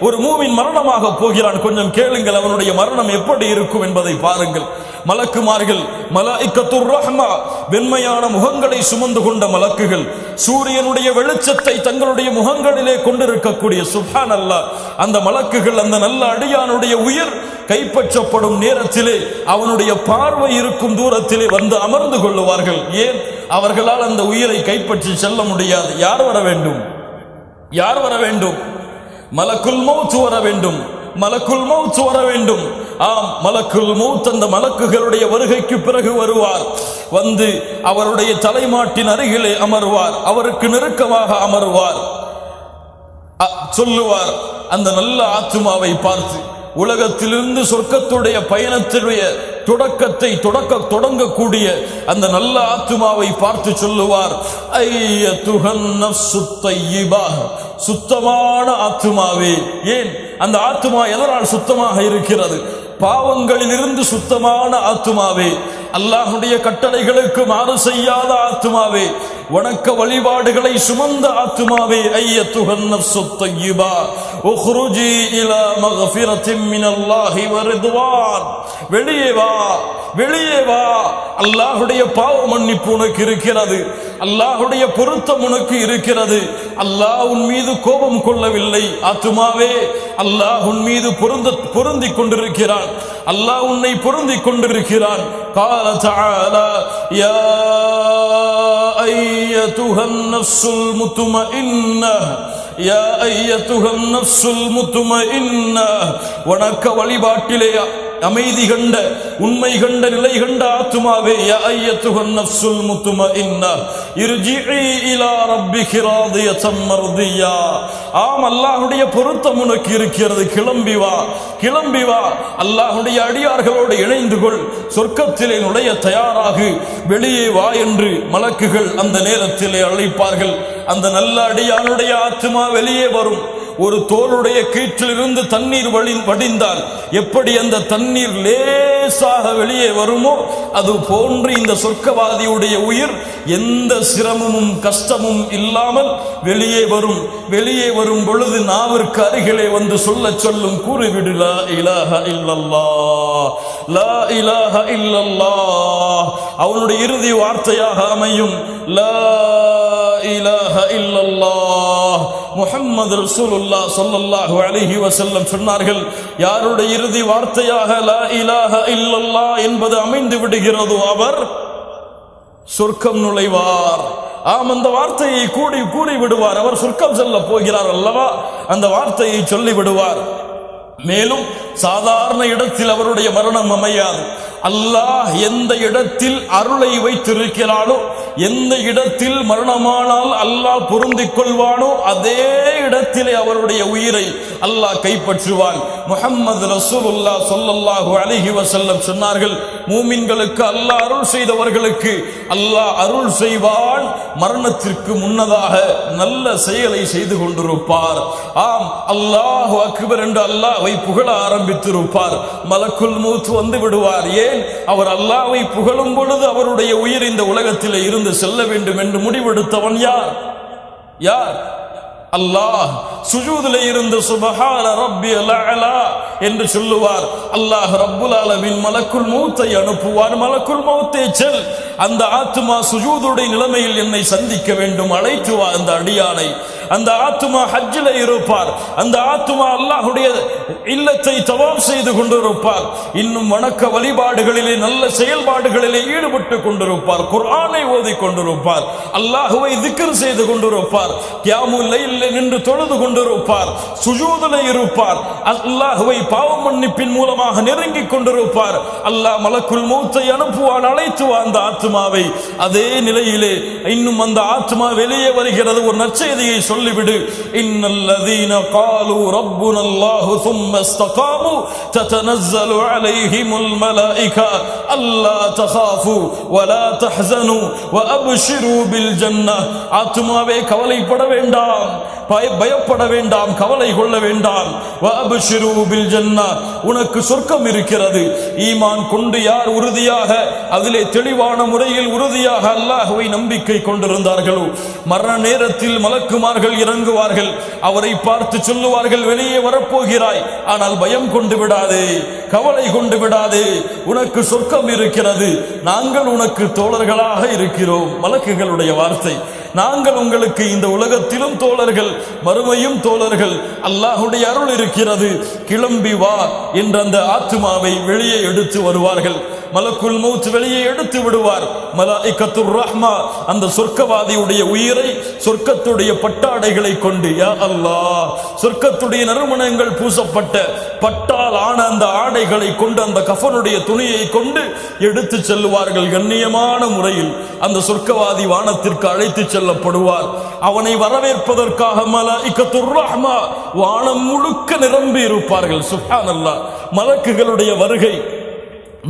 ஒரு மூவின் மரணமாக போகிறான். கொஞ்சம் கேளுங்கள் அவனுடைய மரணம் எப்படி இருக்கும் என்பதை பாருங்கள். மலக்குமார்கள் மலாய்க்கத்துர் ரஹ்மா வெண்மையான முகங்களை சுமந்து கொண்ட மலக்குகள் சூரியனுடைய வெளிச்சத்தை தங்களுடைய முகங்களிலே கொண்டிருக்கக்கூடிய சுஹான் அல்லா அந்த மலக்குகள் அந்த நல்ல அடியானுடைய உயிர் கைப்பற்றப்படும் நேரத்திலே அவனுடைய பார்வை இருக்கும் தூரத்திலே வந்து அமர்ந்து கொள்ளுவார்கள். ஏன்? அவர்களால் அந்த உயிரை கைப்பற்றி செல்ல முடியாது. யார் வர வேண்டும்? யார் வர வேண்டும்? மலக்குள் மௌத் வர வேண்டும். மலக்குள் மௌத் வர வேண்டும். ஆம் மலக்குள் மௌத் அந்த மலக்குகளுடைய வருகைக்கு பிறகு வருவார். வந்து அவருடைய தலைமாட்டின் அருகிலே அமர்வார். அவருக்கு நெருக்கமாக அமர்வார். அ- சொல்லுவார் அந்த நல்ல ஆத்துமாவை பார்த்து உலகத்திலிருந்து சொர்க்கத்துடைய பயணத்தினுடைய தொடக்கத்தை தொடக்க தொடங்கக்கூடிய அந்த நல்ல ஆத்துமாவை பார்த்து சொல்லுவார். ஐய நஃப்சு தையிபா. சுத்தமான ஆத்துமாவே. ஏன்? அந்த ஆத்துமா எதனால் சுத்தமாக இருக்கிறது? பாவங்களிலிருந்து சுத்தமான ஆத்துமாவே. அல்லாஹுடைய கட்டளைகளுக்கு மாறு செய்யாத ஆத்துமாவே வணக்க வழிபாடுகளை சுமந்த ஆத்துமாவே ஐய துகன்ன சொத்தையுபா உஹ்ருஜி இலா மக்ஃபிரத்தின் மினல்லாஹி வ வெளியே வா வெளியே வா. அல்லாஹுடைய பாவ மன்னிப்பு உனக்கு இருக்கிறது. அல்லாஹுடைய பொருத்தம் உனக்கு இருக்கிறது. அல்லாஹ் உன் மீது கோபம் கொள்ளவில்லை. ஆத்துமாவே அல்லாஹ் உன் மீது பொருந்த பொருந்திக் கொண்டிருக்கிறான். அல்லாஹ் உன்னை பொருந்திக் கொண்டிருக்கிறான் قال تعالى يا أيتها النفس المطمئنة يا أيتها النفس المطمئنة வணக்க வழிபாட்டிலே அமைதி கண்ட உண்மை கண்ட நிலை கண்ட ஆத்துமாவே யா ஐயத்துஹன் நஃப்சுல் முத்துமஇன்னா இர்ஜிஇ இலா ரப்பிகி ராதியத்தன் மர்தியா. ஆம் அல்லாஹ்வுடைய பொருத்தம் உனக்கு இருக்கிறது. கிளம்பி வா கிளம்பி வா. அல்லாஹ்வுடைய அடியார்களோடு இணைந்து கொள். சொர்க்கத்திலே நுழைய தயாராகு. வெளியே வா என்று மலக்குகள் அந்த நேரத்திலே அழைப்பார்கள். அந்த நல்ல அடியானுடைய ஆத்துமா வெளியே வரும். ஒரு தோளுடைய கீற்றிலிருந்து தண்ணீர் வழி வடிந்தால் எப்படி அந்த தண்ணீர் லேசாக வெளியே வருமோ அது போன்று இந்த சொர்க்கவாதியுடைய உயிர் எந்த சிரமமும் கஷ்டமும் இல்லாமல் வெளியே வரும். வெளியே வரும் பொழுது நாவிற்கு அருகிலே வந்து சொல்ல சொல்லும் கூறிவிடு லா இலாஹ இல்லல்லா லா இலாஹ இல்லல்லா அவனுடைய இறுதி வார்த்தையாக அமையும் லா இலாஹ இல்லல்லாஹ். முஹம்மது ரசூலுல்லா சொல்லல்லாஹு அலைஹி வசல்லம் சொன்னார்கள் யாருடைய இறுதி வார்த்தையாக லா இலாஹ இல்லல்லா என்பது அமைந்து விடுகிறதோ அவர் சொர்க்கம் நுழைவார். ஆம் அந்த வார்த்தையை கூடி கூறி விடுவார். அவர் சொர்க்கம் செல்ல போகிறார் அல்லவா? அந்த வார்த்தையை சொல்லி விடுவார். மேலும் சாதாரண இடத்தில் அவருடைய மரணம் அமையாது. அல்லாஹ் எந்த இடத்தில் அருளை வைத்திருக்கிறானோ எந்த இடத்தில் மரணமானால் அல்லாஹ் பொருந்திக் கொள்வானோ அதே இடத்திலே அவருடைய உயிரை அல்லாஹ் கைப்பற்றுவான். முகமது ரசூலுல்லாஹ் சொல்லல்லாஹு அலிஹி வசல்லம் சொன்னார்கள் மூமின்களுக்கு அல்லாஹ் அருள் செய்தவர்களுக்கு அல்லாஹ் அருள் செய்வான் மரணத்திற்கு முன்னதாக நல்ல செயலை செய்து கொண்டிருப்பார். ஆம் அல்லாஹ் அக்பர் என்று அல்லாஹ்வை புகழ ஆரம்பித்திருப்பார். மலக்குள் மூத்து வந்து விடுவார். ஏன்? அவர் அல்லாஹ்வை புகழும் பொழுது அவருடைய உயிர் இந்த உலகத்தில் இருந்து செல்ல வேண்டும் என்று முடிவெடுத்தவன் யார்? யார்? அல்லாஹ் சுஜூதுல இருந்து சுபஹான ரப்பி அலா என்று சொல்லுவார். அல்லாஹ் ரப்புல் ஆலமீன் மலக்குள் மௌத்தை அனுப்புவார். மலக்குள் மௌத்தே செல். அந்த ஆத்துமா சுஜூதுடைய நிலைமையில் என்னை சந்திக்க வேண்டும். அழைத்து வா அந்த அடியானை. அந்த ஆத்துமா ஹஜ்ஜில் இருப்பார். அந்த ஆத்துமா அல்லாஹுடைய இல்லத்தை தவாம் செய்து கொண்டிருப்பார். இன்னும் வணக்க வழிபாடுகளிலே நல்ல செயல்பாடுகளிலே ஈடுபட்டு கொண்டிருப்பார். குர்ஆனை ஓதி கொண்டிருப்பார். அல்லாஹுவை திக்கர் செய்து கொண்டிருப்பார். கியாமுல் லைலில் நின்று தொழுது கொண்டு கொண்டிருப்பார் சுஜூதில் இருப்பார் அல்லாஹுவை பாவ மன்னிப்பின் மூலமாக நெருங்கிக் கொண்டிருப்பார் அல்லாஹ் மலக்குல் மௌத்தை அனுப்புவான் அழைத்து வா அந்த ஆத்மாவை அதே நிலையிலே இன்னும் அந்த ஆத்மா வெளியே வருகிறது ஒரு நற்செய்தியை சொல்லிவிடு இன்னல்லதீன قالوا ربنا الله ثم استقاموا تتنزل عليهم الملائكة ألا تخافوا ولا تحزنوا وأبشروا بالجنة ஆத்மாவே கவலைப்பட வேண்டாம் பய- பயப்பட வேண்டாம் கவலை கொள்ள வேண்டாம். உனக்கு சொர்க்கம் இருக்கிறது. ஈமான் கொண்டு யார் உறுதியாக அதிலே தெளிவான முறையில் உறுதியாக அல்லாஹுவை நம்பிக்கை கொண்டிருந்தார்களோ? மரண நேரத்தில் மலக்குமார்கள் இறங்குவார்கள். அவரை பார்த்து சொல்லுவார்கள் வெளியே வரப்போகிறாய். ஆனால் பயம் கொண்டு விடாதே கவலை கொண்டு விடாதே. உனக்கு சொர்க்கம் இருக்கிறது. நாங்கள் உனக்கு தோழர்களாக இருக்கிறோம். மலக்குகளுடைய வார்த்தை. நாங்கள் உங்களுக்கு இந்த உலகத்திலும் தோழர்கள் மறுமையும் தோழர்கள் அல்லாஹுடைய அருள் இருக்கிறது. கிளம்பி வா என்ற அந்த ஆத்துமாவை வெளியே எடுத்து வருவார்கள். மலக்குல் மௌத் வெளியே எடுத்து விடுவார். மலாஇக்கத்துர் ரஹ்மா அந்த சொர்க்கவாதியுடைய உயிரை சொர்க்கத்துடைய பட்டாடைகளை கொண்டு யா அல்லாஹ் சொர்க்கத்துடைய நறுமணங்கள் பூசப்பட்ட பட்டால் ஆன அந்த ஆடைகளை கொண்டு அந்த கஃபனுடைய துணியை கொண்டு எடுத்து செல்லுவார்கள் கண்ணியமான முறையில். அந்த சொர்க்கவாதி வானத்திற்கு அழைத்து செல்லப்படுவார். அவனை வரவேற்பதற்காக மலாஇக்கத்துர் ரஹ்மா வானம் முழுக்க நிரம்பி இருப்பார்கள். சுப்ஹானல்லாஹ் மலக்குகளுடைய வருகை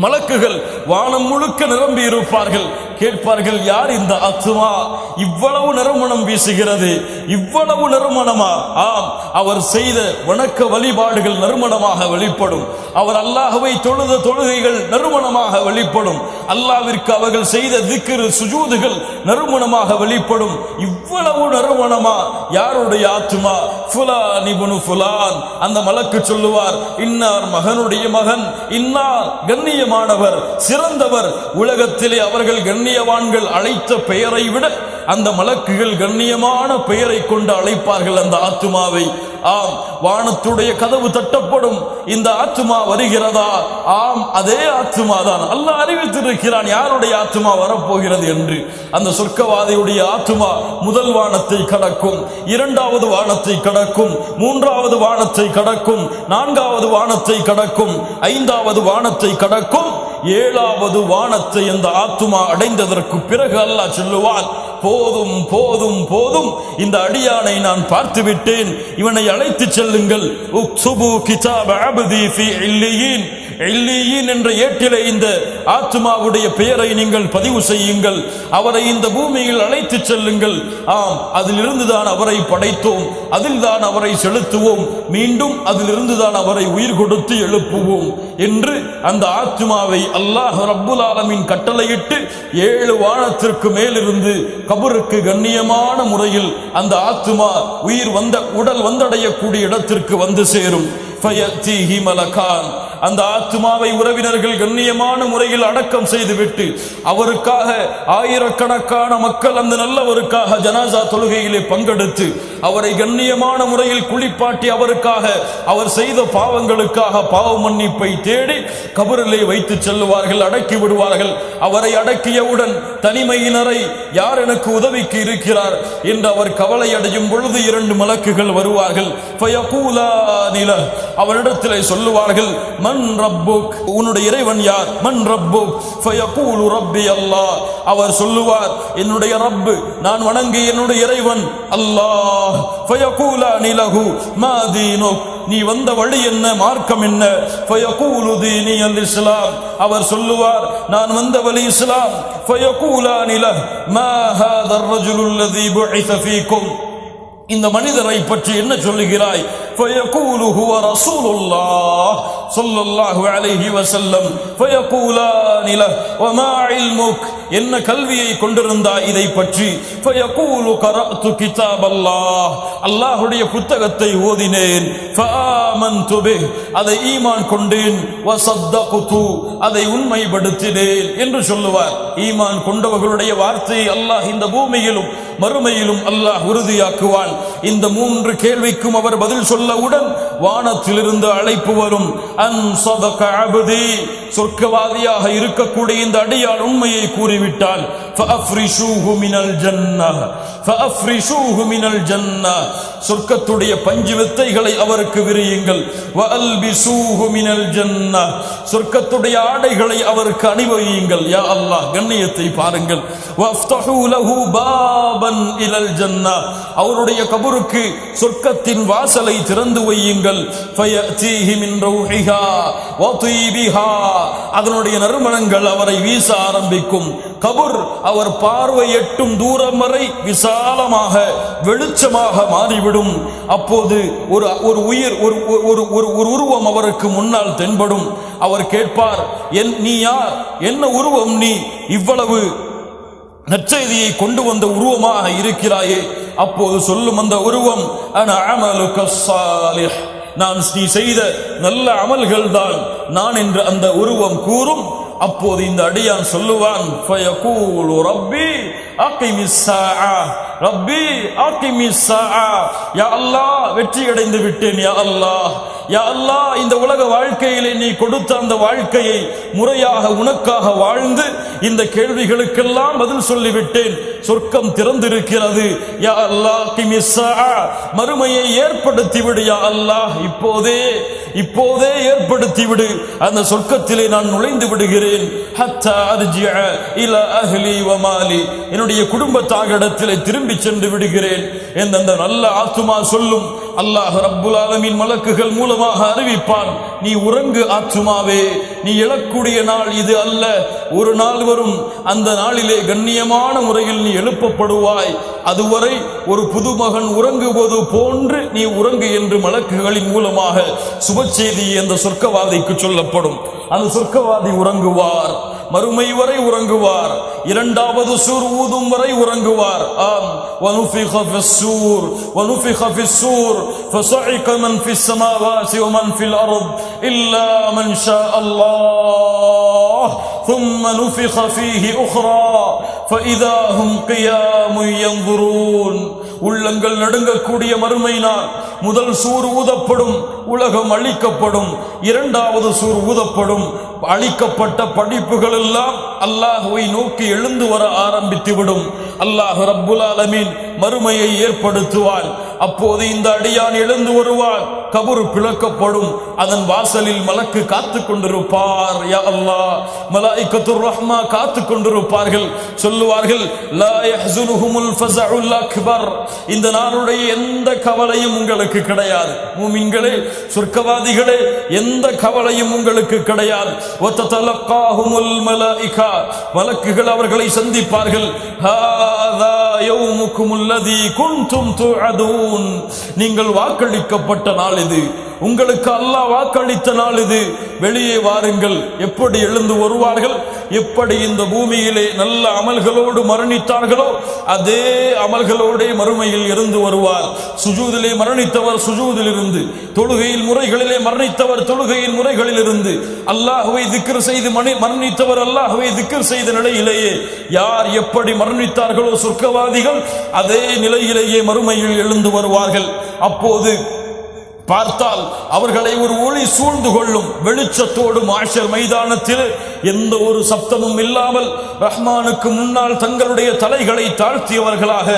மலக்குகள் வானம் முழுக்க நிரம்பி இருப்பார்கள். கேட்பார்கள் யார் இந்த ஆத்துமா இவ்வளவு நறுமணம் வீசுகிறது இவ்வளவு நறுமணமா? ஆம் அவர் செய்த வணக்க வழிபாடுகள் நறுமணமாக வெளிப்படும். அவர் அல்லாஹவை தொழுத தொழுகைகள் நறுமணமாக வெளிப்படும். அல்லாவிற்கு அவர்கள் செய்த திக்கிரு சுஜூதுகள் நறுமணமாக வெளிப்படும். இவ்வளவு நறுமணமா? யாருடைய ஆத்துமா? ஃபுலான் நிபுணு ஃபுலான். அந்த மலக்கு சொல்லுவார் இன்னார் மகனுடைய மகன் இன்னார் கண்ணியமானவர் சிறந்தவர். உலகத்திலே அவர்கள் கண்ணியவான்கள் அழைத்த பெயரை விட அந்த மலக்குகள் கண்ணியமான பெயரை கொண்டு அழைப்பார்கள் அந்த ஆத்துமாவை. ஆம் வானத்துடைய கதவு தட்டப்படும். இந்த ஆத்துமா வருகிறதா? ஆம் அதே ஆத்துமா தான். அல்லாஹ் அறிவித்திருக்கிறான் யாருடைய ஆத்துமா வரப்போகிறது என்று. அந்த சொர்க்கவாதியுடைய ஆத்துமா முதல் வானத்தை கடக்கும் இரண்டாவது வானத்தை கடக்கும் மூன்றாவது வானத்தை கடக்கும் நான்காவது வானத்தை கடக்கும் ஐந்தாவது வானத்தை கடக்கும் ஏழாவது வானத்தை அந்த ஆத்துமா அடைந்ததற்கு பிறகு அல்லாஹ் சொல்லுவான் போதும் போதும் போதும். இந்த அடியானை நான் பார்த்து விட்டேன் இவனை அழைத்து செல்லுங்கள். உக்சுபு கிதாப் அப்தி ஃபி இல்லியீன். எல்லியின் என்ற ஏட்டிலே இந்த ஆத்மாவுடைய பெயரை நீங்கள் பதிவு செய்யுங்கள். அவரை இந்த பூமியில் அழைத்து செல்லுங்கள். ஆம் அதிலிருந்து தான் அவரை படைத்தோம். அதில் தான் அவரை செலுத்துவோம். மீண்டும் அதிலிருந்து தான் அவரை உயிர் கொடுத்து எழுப்புவோம் என்று அந்த ஆத்மாவை அல்லாஹ் ரப்புல் ஆலமின் கட்டளையிட்டு ஏழு வானத்திற்கு மேலிருந்து கபருக்கு கண்ணியமான முறையில் அந்த ஆத்மா உயிர் வந்த உடல் வந்தடையக்கூடிய இடத்திற்கு வந்து சேரும். ஃபயத்தீஹி மலகான். அந்த ஆத்மாவை உறவினர்கள் கண்ணியமான முறையில் அடக்கம் செய்துவிட்டு அவருக்காக ஆயிரக்கணக்கான மக்கள் அந்த நல்லவருக்காக ஜனாசா தொழுகையிலே பங்கெடுத்து அவரை கண்ணியமான முறையில் குளிப்பாட்டி அவருக்காக அவர் செய்த பாவங்களுக்காக பாவ மன்னிப்பை தேடி கபரிலே வைத்து செல்லுவார்கள் அடக்கி விடுவார்கள். அவரை அடக்கியவுடன் தனிமையினரை யார் எனக்கு உதவிக்கு இருக்கிறார் என்று அவர் கவலை அடையும் பொழுது இரண்டு மலக்குகள் வருவார்கள். அவரிடத்திலே சொல்லுவார்கள் மன் ரப்புக்? உன்னுடைய இறைவன் யார்? மன் ரப்புக். ஃபயகூலு ரப்பி அல்லாஹ் அவர் சொல்லுவார் என்னுடைய ரப்பு நான் வணங்கி என்னுடைய இறைவன் அல்லாஹ். ஃபயகூலா நிலகு மாதீனுக் நீ வந்த வழி என்ன மார்க்கம் என்ன? ஃபயகூலு தீனி அல் இஸ்லாம். அவர் சொல்லுவார் நான் வந்த வழி இஸ்லாம். ஃபயகூலா நில மா ஹாதர் ரஜுலுல்லதி புஇஸ ஃபீக்கும் இந்த மனிதரை பற்றி என்ன சொல்லுகிறாய்? فيقول هو رسول الله صلى الله عليه وسلم فيقولان له وما علمك என்ன கல்வியை கொண்டிருந்தாய் இதை பற்றி فيقول قرأت كتاب الله அல்லாஹ்வுடைய புத்தகத்தை ஓதினேன் فآمنت به அதை ஈமான் கொண்டேன் وصدقت அதை உண்மைப்படுத்தினேன் என்று சொல்லுவார் ஈமான் கொண்டவர்களுடைய வார்த்தையை அல்லாஹ் இந்த பூமியிலும் மறுமையிலும் அல்லாஹ் உறுதியாக்குவான் இந்த மூன்று கேள்விக்கும் அவர் பதில் சொல்லவுடன் வானத்திலிருந்து அழைப்பு வரும். சொர்க்கவாதியாக இருக்கக்கூடிய இந்த அடியார் உண்மையை கூறிவிட்டால் சொர்க்கத்துடைய பஞ்சு வித்தைகளை அவருக்கு விரியுங்கள். சொர்க்கத்துடைய ஆடைகளை அவருக்கு அணிவியுங்கள் யா அல்லாஹ் கண்ணியத்தை பாருங்கள். பாபன் இலல் ஜன்னah அவருடைய கபருக்கு சொர்க்கத்தின் வாசலை திறந்து வையுங்கள். வ அதனுடைய நறுமணங்கள் அவரை வீச ஆரம்பிக்கும். கபுர் அவர் பார்வை எட்டும் தூரம் வரை விசாலமாக வெளிச்சமாக மாறிவிடும். அப்போது ஒரு ஒரு உயிர் ஒரு ஒரு ஒரு ஒரு உருவம் அவருக்கு முன்னால் தென்படும். அவர் கேட்பார் என் நீ யார்? என்ன உருவம் நீ? இவ்வளவு நற்செய்தியை கொண்டு வந்த உருவமாக இருக்கிறாயே. அப்போது சொல்லும் அந்த உருவம் அமலுக நான் நீ செய்த நல்ல அமல்கள் தான் நான் என்று அந்த உருவம் கூறும். அப்போது இந்த அடியான் சொல்லுவான் ரப்பி அகிமிஸ் யா அல்லாஹ் வெற்றி அடைந்து விட்டேன் யா அல்லாஹ். யா அல்லாஹ் இந்த உலக வாழ்க்கையிலே நீ கொடுத்த அந்த வாழ்க்கையை முறையாக உனக்காக வாழ்ந்து இந்த கேள்விகளுக்கெல்லாம் பதில் சொல்லிவிட்டேன். சொர்க்கம் திறந்திருக்கிறது யா அல்லாஹ் கிமிஸ் மறுமையை ஏற்படுத்தி விடு யா அல்லாஹ். இப்போதே இப்போதே ஏற்படுத்தி விடு அந்த சொர்க்கத்திலே நான் நுழைந்து விடுகிறேன். ஹத்தா அர்ஜிஅ இல அஹ்லி வ மாலி. என்னுடைய குடும்பத்தாரிடத்திலே திரும்பி சென்று விடுகிறேன். எந்தெந்த நல்ல ஆத்துமா சொல்லும் அல்லாஹ் ரப்புல் ஆலமின் மலக்குகள் மூலமாக அறிவிப்பான். நீ உறங்கு ஆத்துமாவே. நீ எழக்கூடிய நாள் இது அல்ல. ஒரு நாள் வரும். அந்த நாளிலே கண்ணியமான முறையில் நீ எழுப்பப்படுவாய். அதுவரை ஒரு புதுமகன் உறங்குவது போன்று நீ உறங்கு என்று மலக்குகளின் மூலமாக சுப செய்தி அந்த சொர்க்கவாதிக்கு சொல்லப்படும். அந்த சொர்க்கவாதி உறங்குவார். மறுமை வரை உறங்குவார் இரண்டாவது சூர் ஊதும் வரை உறங்குவார் ஆம் وَنُفِخَ فِي السُّورِ وَنُفِخَ فِي السُّورِ فَصَعِقَ مَنْ فِي السَّمَاوَاتِ وَمَنْ فِي الْأَرْضِ إِلَّا مَنْ شَاءَ اللَّهُ ثُمَّ نُفِخَ فِيهِ أُخْرَى فَإِذَا هُمْ قِيَامٌ يَنظُرُونَ உள்ளங்கள் நடுங்கக்கூடிய மறுமை நாள் முதல் சூர் ஊதப்படும் உலகம் அழிக்கப்படும் இரண்டாவது சூர் ஊதப்படும் அழிக்கப்பட்ட படிப்புகள் எல்லாம் அல்லாஹுவை நோக்கி எழுந்து வர ஆரம்பித்துவிடும். அல்லாஹ் ரப்புல் ஆலமீன் மறுமையை ஏற்படுத்துவான். அப்போது இந்த அடியான் எழுந்து வருவான் கபரு பிளக்கப்படும். அதன் வாசலில் மலக்கு காத்து கொண்டிருப்பார். யா அல்லாஹ் மலாய்க்கத்துர் ரஹ்மா காத்து கொண்டிருப்பார்கள். சொல்லுவார்கள் லா யஹ்சுனுஹுமுல் ஃபஸஉல் அக்பர். இந்த நாளுடைய எந்த கவலையும் உங்களுக்கு கிடையாது. மூமின்களே சொர்க்கவாதிகளே எந்த கவலையும் உங்களுக்கு கிடையாது. வத்ததலக்காஹுமுல் மலாய்கா. மலக்குகள் அவர்களை சந்திப்பார்கள். ஹாதா யௌமுக்குமுல் லதீ குன்தும் துஅதூன் நீங்கள் வாக்களிக்கப்பட்ட நாள் இது. உங்களுக்கு அல்லாஹ் வாக்களித்த நாள் இது. வெளியே வாருங்கள். எப்படி எழுந்து வருவார்கள்? எப்படி இந்த பூமியிலே நல்ல அமல்களோடு மரணித்தார்களோ அதே அமல்களோடே மறுமையில் இருந்து வருவார். சுஜூதிலே மரணித்தவர் சுஜூதில் இருந்து தொழுகையில் முறைகளிலே மரணித்தவர் தொழுகையின் முறைகளில் இருந்து அல்லாஹுவை திக்ர் செய்து மணி மரணித்தவர் அல்லாஹுவை திக்ர் செய்த நிலையிலேயே யார் எப்படி மரணித்தார்களோ சொர்க்கவாதிகள் அதே நிலையிலேயே மறுமையில் எழுந்து வருவார்கள். அப்போது பார்த்தால் அவர்களை ஒரு ஒளி சூழ்ந்து கொள்ளும் வெளிச்சத்தோடும் ஆஷர் மைதானத்தில் எந்த ஒரு சப்தமும் இல்லாமல் ரஹ்மானுக்கு முன்னால் தங்களுடைய தலைகளை தாழ்த்தியவர்களாக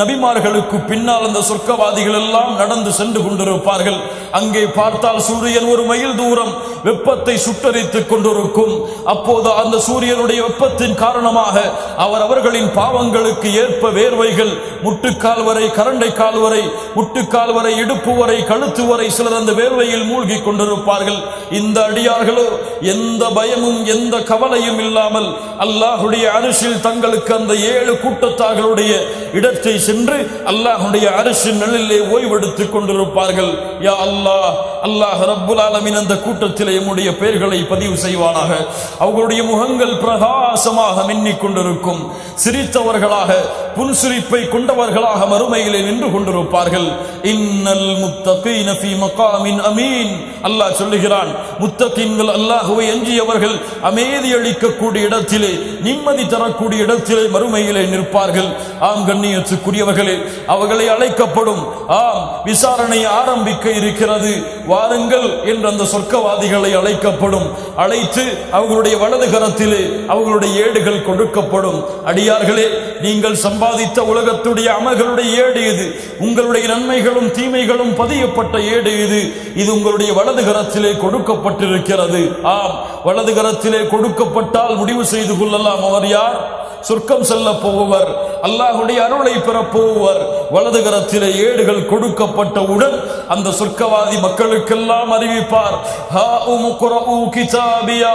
நபிமார்களுக்கு பின்னால் அந்த சொர்க்கவாதிகள் எல்லாம் நடந்து சென்று கொண்டிருப்பார்கள். அங்கே பார்த்தால் சூரியன் ஒரு மைல் தூரம் வெப்பத்தை சுட்டரித்துக் கொண்டிருக்கும். அப்போது அந்த சூரியனுடைய வெப்பத்தின் காரணமாக அவர் அவர்களின் பாவங்களுக்கு ஏற்ப வேர்வைகள் முட்டுக்கால் வரை கரண்டை கால் வரை முட்டுக்கால் வரை இடுப்பு வரை கழுத்து வரை சிலர் அந்த வேர்வையில் மூழ்கி கொண்டிருப்பார்கள். இந்த அடியார்களோ எந்த பயமும் எந்த கவலையும் இல்லாமல் அல்லாஹுடைய அரிசில் தங்களுக்கு அந்த ஏழு கூட்டத்தார்களுடைய இடத்தை சென்று அல்லாஹுடைய அரிசின் நிழலிலே ஓய்வெடுத்துக் கொண்டிருப்பார்கள். யா அல்லாஹ் அல்லாஹ் ரப்புல் ஆலமின் அந்த கூட்டத்தில் எம்முடைய பெயர்களை பதிவு செய்வானாக. அவர்களுடைய முகங்கள் பிரகாசமாக மின்னிக் கொண்டிருக்கும். சிரித்தவர்களாக புன்சிரிப்பை கொண்டவர்களாக மறுமையிலே நின்று கொண்டிருப்பார்கள். இன்னல் முத்தகீன ஃபீ மகாமின் அமீன். அல்லாஹ் சொல்லுகிறான் முத்தகீன்கள் அல்லாஹ்வை எஞ்சியவர்கள் அமைதி அளிக்கக்கூடிய இடத்திலே நிம்மதி தரக்கூடிய இடத்திலே மறுமையிலே நிற்பார்கள். ஆம் கண்ணியத்துக்குரியவர்களே அவர்களை அழைக்கப்படும் ஆம் விசாரணை ஆரம்பிக்க இருக்கிறது. வாருங்கள் என்று அந்த சொர்க்கவாதிகளை அழைக்கப்படும். அழைத்து அவர்களுடைய வலது கரத்திலே அவர்களுடைய ஏடுகள் கொடுக்கப்படும். அடியார்களே நீங்கள் சம்பாதித்த உலகத்துடைய அமல்களுடைய ஏடு இது. உங்களுடைய நன்மைகளும் தீமைகளும் பதியப்பட்ட ஏடு இது. இது உங்களுடைய வலது கரத்திலே கொடுக்கப்பட்டிருக்கிறது. ஆம் வலது கரத்திலே கொடுக்கப்பட்டால் முடிவு செய்து கொள்ளலாம். அவர் யார்? சொர்க்கம் செல்ல போவர் அல்லாஹுடைய அருளை பெறப் போவர் வலது கரத்திலே ஏடுகள் கொடுக்கப்பட்டவுடன் அந்த சொர்க்கவாதி மக்களுக்கெல்லாம் அறிவிப்பார். ஹா உமுக்குரஉ கிதாபியா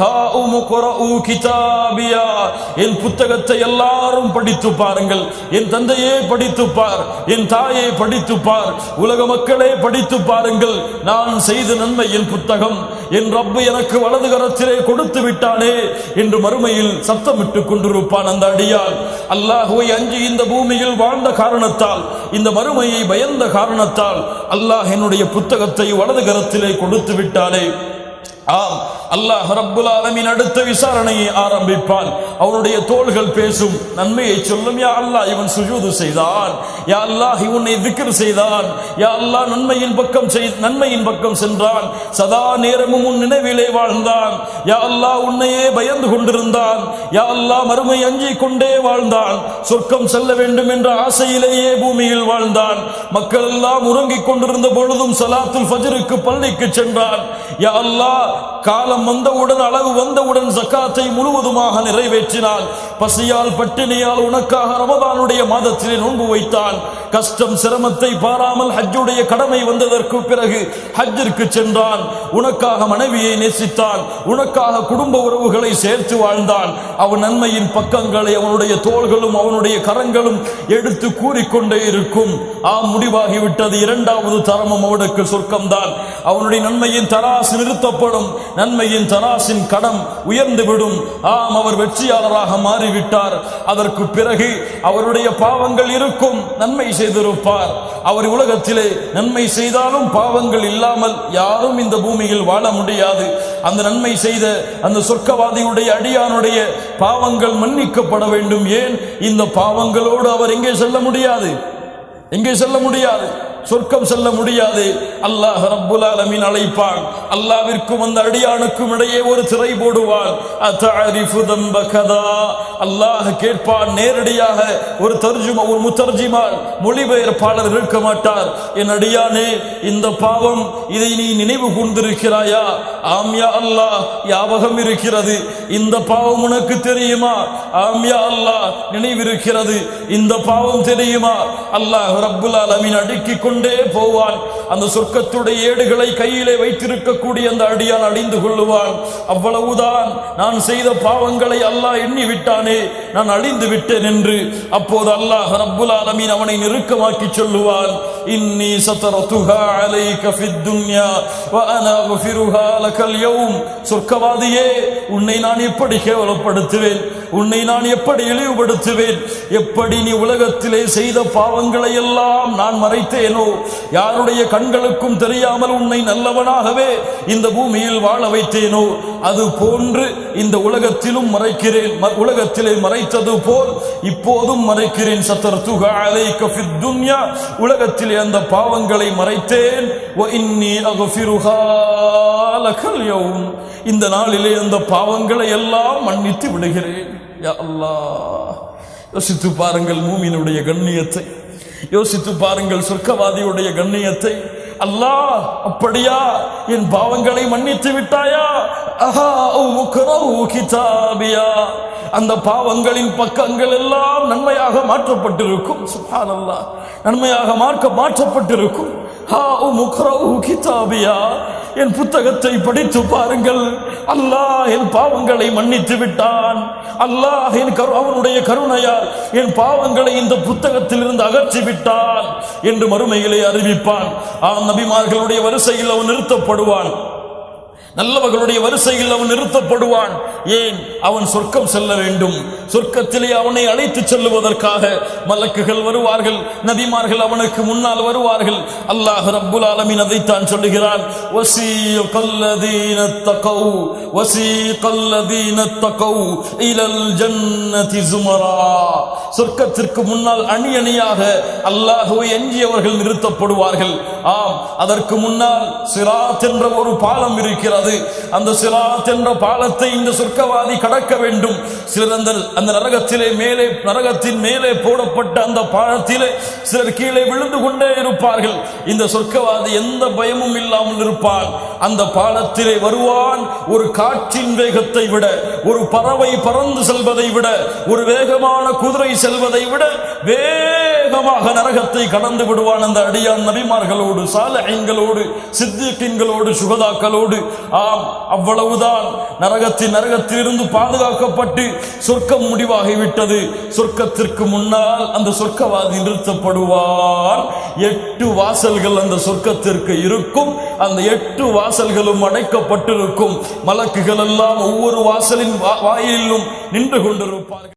ஹா உமுக்குரஉ கிதாபியா. என் புத்தகத்தை எல்லாரும் படித்து பாருங்கள். என் தந்தையே படித்து பார் என் தாயை படித்து பார் உலக மக்களே படித்து பாருங்கள். நான் செய்த நன்மையின் புத்தகம். என் ரப்பு எனக்கு வலது கரத்திலே கொடுத்து விட்டானே என்று மறுமையில் சத்தமிட்டுக் கொண்டிருப்பான் அந்த அடியால் அல்லாஹுவை அஞ்சு இந்த பூமியில் வாழ்ந்த காரணத்தால் இந்த மறுமையை பயந்த காரணத்தால் அல்லாஹ் என்னுடைய புத்தகத்தை வலது கரத்திலே கொடுத்து விட்டானே. ஆம் அல்லாஹ் ரப்புல் ஆலமின் அடுத்த விசாரணையை ஆரம்பிப்பான். அவனுடைய தோள்கள் பேசும் நன்மையை சொல்லும் யா அல்லாஹ் இவன் சுஜூது செய்தான். யா அல்லாஹ் இவனை திக்கர் செய்தான். யா அல்லாஹ் நன்மையின் பக்கம் நன்மையின் பக்கம் சென்றான். சதா நேரமும் உன் நினைவிலே வாழ்ந்தான். யா அல்லாஹ் உன்னையே பயந்து கொண்டிருந்தான். யா அல்லாஹ் மறுமை அஞ்சிக் கொண்டே வாழ்ந்தான். சொர்க்கம் செல்ல வேண்டும் என்ற ஆசையிலேயே பூமியில் வாழ்ந்தான். மக்கள் எல்லாம் உறங்கிக் கொண்டிருந்த பொழுதும் சலாத்துல் ஃபஜ்ருக்கு பள்ளிக்கு சென்றான். யா அல்லாஹ் காலம் வந்தவுடன் அளவு வந்தவுடன் ஜக்காத்தை முழுவதுமாக நிறைவேற்றினான். பசியால் பட்டினியால் உனக்காக ரமதானுடைய மாதத்திலே நோன்பு வைத்தான். கஷ்டம் சிரமத்தை பாராமல் ஹஜ்ஜுடைய கடமை வந்ததற்கு பிறகு ஹஜ்ஜிற்கு சென்றான். உனக்காக மனைவியை நேசித்தான். உனக்காக குடும்ப உறவுகளை சேர்த்து வாழ்ந்தான். அவன் நன்மையின் பக்கங்களை அவனுடைய தோள்களும் அவனுடைய கரங்களும் எடுத்து கூறிக்கொண்டே இருக்கும். ஆம் முடிவாகிவிட்டது. இரண்டாவது தரமும் அவனுக்கு சொர்க்கம்தான். அவனுடைய நன்மையின் தராசு நிறுத்தப்படும். நன்மையின் தராசின் கடம் உயர்ந்துவிடும். ஆம் அவர் வெற்றியாளராக மாறிவிட்டார். அதற்கு பிறகு அவருடைய பாவங்கள் இருக்கும் நன்மை செய்திருப்பார். அவர் உலகத்திலே நன்மை செய்தாலும் பாவங்கள் இல்லாமல் யாரும் இந்த பூமியில் வாழ முடியாது. அந்த நன்மை செய்த அந்த சொர்க்கவாதியுடைய அடியானுடைய பாவங்கள் மன்னிக்கப்பட வேண்டும். ஏன்? இந்த பாவங்களோடு அவர் எங்கே செல்ல முடியாது? எங்கே செல்ல முடியாது? சொர்க்கம் செல்ல முடியாது. அல்லாஹ் ரப்புல் ஆலமீன் அழைப்பான். அல்லாவிற்கும் அந்த அடியானுக்கும் இடையே ஒரு திரை போடுவான். அல்லாஹ் கேட்பான் நேரடியாக ஒரு தர்ஜுமா ஒரு முத்தர்ஜிமான் மொழிபெயர்ப்பாளர் இருக்க மாட்டார். என் அடியானே இந்த பாவம் இதை நீ நினைவு கூர்ந்திருக்கிறாயா? ஆம்யா அல்லாஹ் யாபகம் இருக்கிறது. இந்த பாவம் உனக்கு தெரியுமா? ஆம்யா அல்லாஹ் நினைவிருக்கிறது. இந்த பாவம் தெரியுமா? அல்லாஹ் ரப்புல் ஆலமீன் அடுக்கிக் கொண்டே போவான். அந்த சொர்க்கத்துடைய ஏடுகளை கையிலே வைத்திருக்கக்கூடிய அந்த அடியான் அழிந்து கொள்ளுவான். அவ்வளவுதான். நான் செய்த பாவங்களை அல்லாஹ் எண்ணி விட்டானே நான் அழிந்து விட்டேன் என்று. அப்போது அல்லாஹ் ரப்புல் ஆலமீன் அவனை நெருக்கமாக்கி சொல்லுவான். இன்னி சத்தரத்துஹா அலைக ஃபித் துன்யா வ அனா லகல் யௌம். சொர்க்கவாதியே உன்னை நான் எப்படி கேவலப்படுத்துவேன்? உன்னை நான் எப்படி இழிவுபடுத்துவேன்? எப்படி நீ உலகத்திலே செய்த பாவங்களை எல்லாம் நான் மறைத்தேனோ? யாருடைய கண்களுக்கும் தெரியாமல் உன்னை நல்லவனாகவே இந்த பூமியில் வாழ வைத்தேனோ? அது போன்று இந்த உலகத்திலும் மறைக்கிறேன். ம- உலகத்திலே மறைத்தது போல் இப்போதும் மறைக்கிறேன். சத்தர் துகா அலைக்க ஃபித் துன்யா. உலகத்திலே அந்த பாவங்களை மறைத்தேன். இன்னி அக்ஃபிருஹா லகல் இந்த நாளிலே அந்த பாவங்களை எல்லாம் மன்னித்து விடுகிறேன். அல்லாஹ். யோசித்து பாருங்கள் மூமியினுடைய கண்ணியத்தை. யோசித்து பாருங்கள் சொர்க்கவாதியுடைய கண்ணியத்தை. அல்லாஹ் அப்படியா? என் பாவங்களை மன்னித்து விட்டாயா? அஹா கிதாபியா. அந்த பாவங்களின் பக்கங்கள் எல்லாம் நன்மையாக மாற்றப்பட்டிருக்கும். சுப்ஹானல்லாஹ் நன்மையாக மாற்ற மாற்றப்பட்டிருக்கும். ஹா உமுக்ரஹு கிதாபியா. என் புத்தகத்தை படித்து பாருங்கள். அல்லாஹ் என் பாவங்களை மன்னித்து விட்டான். அல்லாஹ் என் கரு அவனுடைய கருணையால் என் பாவங்களை இந்த புத்தகத்தில் இருந்து அகற்றி விட்டான் என்று மறுமையிலே அறிவிப்பான். ஆம் நபிமார்களுடைய வரிசையில் அவன் நிறுத்தப்படுவான். நல்லவர்களுடைய வரிசையில் அவன் நிறுத்தப்படுவான். ஏன்? அவன் சொர்க்கம் செல்ல வேண்டும். சொர்க்கத்திலே அவனை அழைத்துச் செல்லுவதற்காக மலக்குகள் வருவார்கள். நபிமார்கள் அவனுக்கு முன்னால் வருவார்கள். அல்லாஹ் ரப்புல் ஆலமின் அதைத்தான் சொல்லுகிறான். சொர்க்கத்திற்கு முன்னால் அணி அணியாக அல்லாஹுவை எஞ்சியவர்கள் நிறுத்தப்படுவார்கள். ஆம் அதற்கு முன்னால் சிராத் என்ற ஒரு பாலம் இருக்கிறது. அந்த சிலாத் என்ற பாலத்தை இந்த சொர்க்கவாதி கடக்க வேண்டும். சிலர் அந்த அந்த நரகத்திலே மேலே நரகத்தின் மேலே போடப்பட்ட அந்த பாலத்திலே சிலர் கீழே விழுந்து கொண்டே இருப்பார்கள். இந்த சொர்க்கவாதி எந்த பயமும் இல்லாமல் இருப்பான். அந்த பாலத்திலே வருவான் ஒரு காற்றின் வேகத்தை விட ஒரு பறவை பறந்து செல்வதை விட ஒரு வேகமான குதிரை செல்வதை விட வே வேகமாக நரகத்தை கடந்து விடுவான் அந்த அடியான் நபிமார்களோடு சாலஹிங்களோடு சித்திகீன்களோடு சுகதாக்களோடு. ஆம் அவ்வளவுதான். நரகத்தின் நரகத்திலிருந்து பாதுகாக்கப்பட்டு சொர்க்கம் முடிவாகிவிட்டது. சொர்க்கத்திற்கு முன்னால் அந்த சொர்க்கவாதி நிறுத்தப்படுவார். எட்டு வாசல்கள் அந்த சொர்க்கத்திற்கு இருக்கும். அந்த எட்டு வாசல்களும் அடைக்கப்பட்டிருக்கும். மலக்குகள் எல்லாம் ஒவ்வொரு வாசலின் வாயிலும் நின்று கொண்டிருப்பார்கள்.